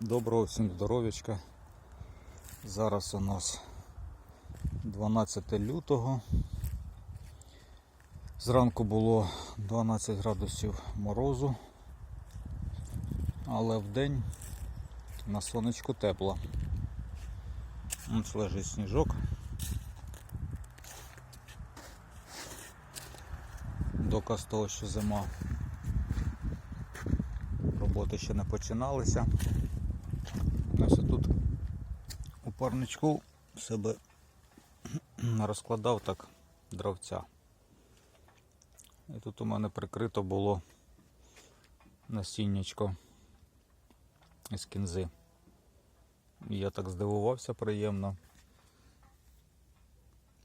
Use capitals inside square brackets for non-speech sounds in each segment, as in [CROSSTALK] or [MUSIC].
Доброго всім здоров'ячка. Зараз у нас 12 лютого. Зранку було 12 градусів морозу, але вдень на сонечку тепло. Ось лежить сніжок. Доказ того, що зима. Роботи ще не починалися. Парничку себе [CLEARS THROAT] розкладав так дровця. І тут у мене прикрито було насіннячко із кінзи. Я так здивувався приємно,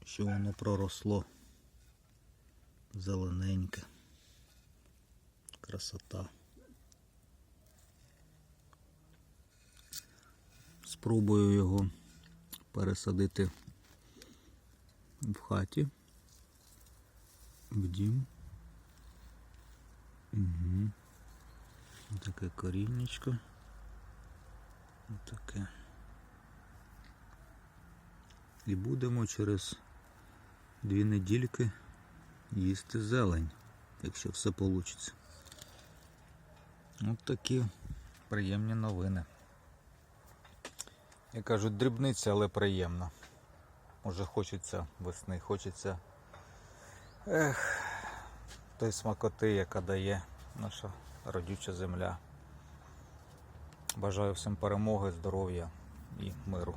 що воно проросло зелененьке. Красота. Спробую його пересадити в хаті, в дім. Угу. Таке коріннячко. Таке. І будемо через дві недільки їсти зелень, якщо все вийде. Ось такі приємні новини. Як кажуть, дрібниця, але приємно. Може хочеться весни, хочеться ех, той смакоти, яка дає наша родюча земля. Бажаю всім перемоги, здоров'я і миру.